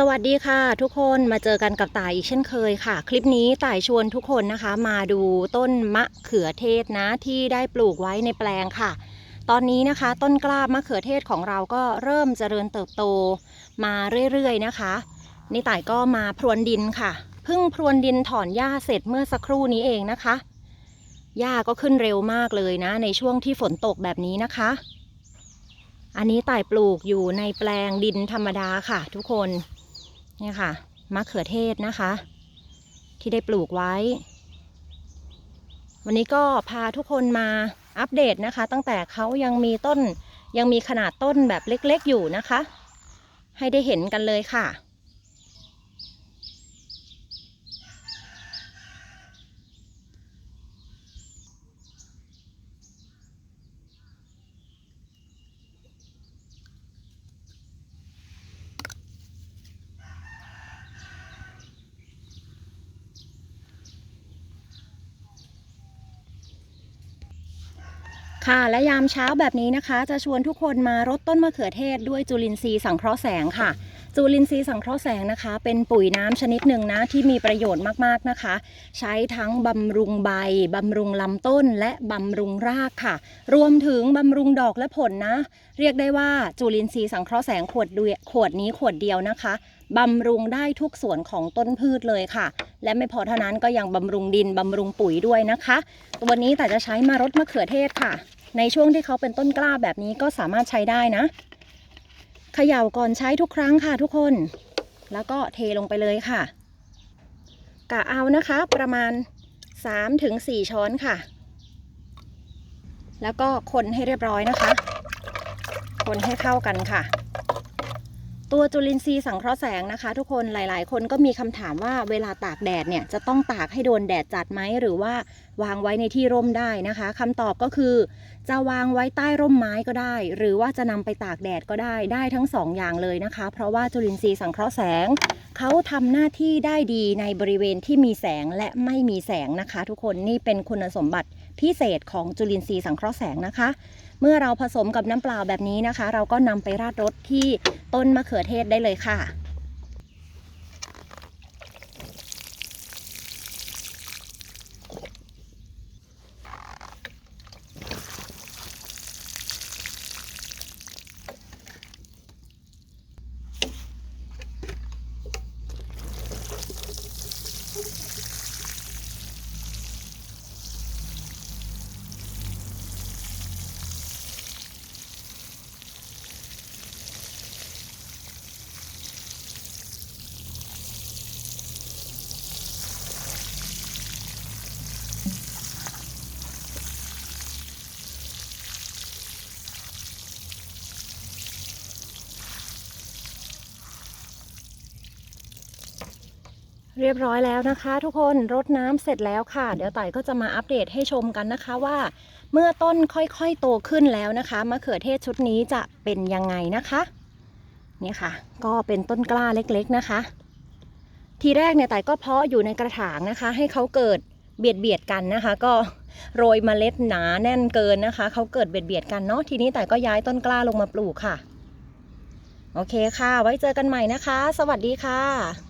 สวัสดีค่ะ ทุกคนมาเจอกันกับต่ายอีกเช่นเคยค่ะ คลิปนี้ต่ายชวนทุกคนนะคะ มาดูต้นมะเขือเทศนะที่ได้ปลูกไว้ในแปลงค่ะ ตอนนี้นะคะ ต้นกล้ามะเขือเทศของเราก็เริ่มเจริญเติบโตมาเรื่อยๆนะคะ นี่ต่ายก็มาพรวนดินค่ะเพิ่งพรวนดินถอนหญ้าเสร็จเมื่อสักครู่นี้เองนะคะหญ้าก็ขึ้นเร็วมากเลยนะ ในช่วงที่ฝนตกแบบนี้นะคะ อันนี้ต่ายปลูกอยู่ในแปลงดินธรรมดาค่ะ ทุกคน นี่ค่ะมะเขือเทศนะคะ ที่ได้ปลูกไว้ วันนี้ก็พาทุกคนมาอัปเดตนะคะ ตั้งแต่เขายังมีต้นยังมีขนาดต้นแบบเล็กๆอยู่นะคะ ให้ได้เห็นกันเลยค่ะ ค่ะและยามเช้าแบบนี้นะคะ จะชวนทุกคนมารดต้นมะเขือเทศด้วยจุลินทรีย์สังเคราะห์แสงค่ะ จุลินทรีย์สังเคราะห์แสงนะคะ เป็นปุ๋ยน้ำชนิดหนึ่งนะที่มีประโยชน์มากๆนะคะ ใช้ทั้งบำรุงใบบำรุงลำต้น และบำรุงรากค่ะ รวมถึงบำรุงดอกและผลนะ เรียกได้ว่าจุลินทรีย์สังเคราะห์แสงขวดเดียขวดนี้ขวดเดียวนะคะบำรุงได้ทุกส่วนของต้นพืชเลยค่ะ และไม่พอเท่านั้นก็ยังบำรุงดินบำรุงปุ๋ยด้วยนะคะ ตัวนี้แต่จะใช้มารดมะเขือเทศค่ะ ในช่วงที่เขาเป็นต้นกล้าแบบนี้ก็สามารถใช้ได้นะเขย่าก่อนใช้ทุกครั้งค่ะทุกคน แล้วก็เทลงไปเลยค่ะกะเอานะคะ ประมาณ 3-4 ช้อนค่ะ แล้วก็คนให้เรียบร้อยนะคะ คนให้เข้ากันค่ะ ตัวจุลินทรีย์สังเคราะห์แสงนะคะ ทุกคนหลาย ๆ คนก็มีคำถามว่าเวลาตากแดดเนี่ยจะต้องตากให้โดนแดดจัดไหมหรือว่าวางไว้ในที่ร่มได้นะคะคำตอบก็คือ จะวางไว้ใต้ร่มไม้ก็ได้ หรือว่าจะนำไปตากแดดก็ได้ได้ทั้งสองอย่างเลยนะคะ เพราะว่าจุลินทรีย์สังเคราะห์แสงเขาทำหน้าที่ได้ดีในบริเวณที่มีแสงและไม่มีแสงนะคะ ทุกคนนี่เป็นคุณสมบัติพิเศษของจุลินทรีย์สังเคราะห์แสงนะคะ เมื่อเราผสมกับน้ำเปล่าแบบนี้นะคะ เราก็นำไปราดรสที่ต้นมะเขือเทศได้เลยค่ะ เรียบร้อยแล้วนะคะ ทุกคนรดน้ำเสร็จแล้วค่ะ เดี๋ยวต่ายก็จะมาอัปเดตให้ชมกันนะคะว่า เมื่อต้นค่อยๆโตขึ้นแล้วนะคะมะเขือเทศชุดนี้จะเป็นยังไงนะคะนี่ค่ะ ก็เป็นต้นกล้าเล็กๆนะคะ ทีแรกเนี่ยต่ายก็เพาะอยู่ในกระถางนะคะ ให้เขาเกิดเบียดเบียดๆกันนะคะ ก็โรยเมล็ดหนาแน่นเกินนะคะเขาเกิดเบียดเบียดๆกันเนาะทีนี้ต่ายก็ย้ายต้นกล้าลงมาปลูกค่ะ โอเคค่ะ ไว้เจอกันใหม่นะคะ สวัสดีค่ะ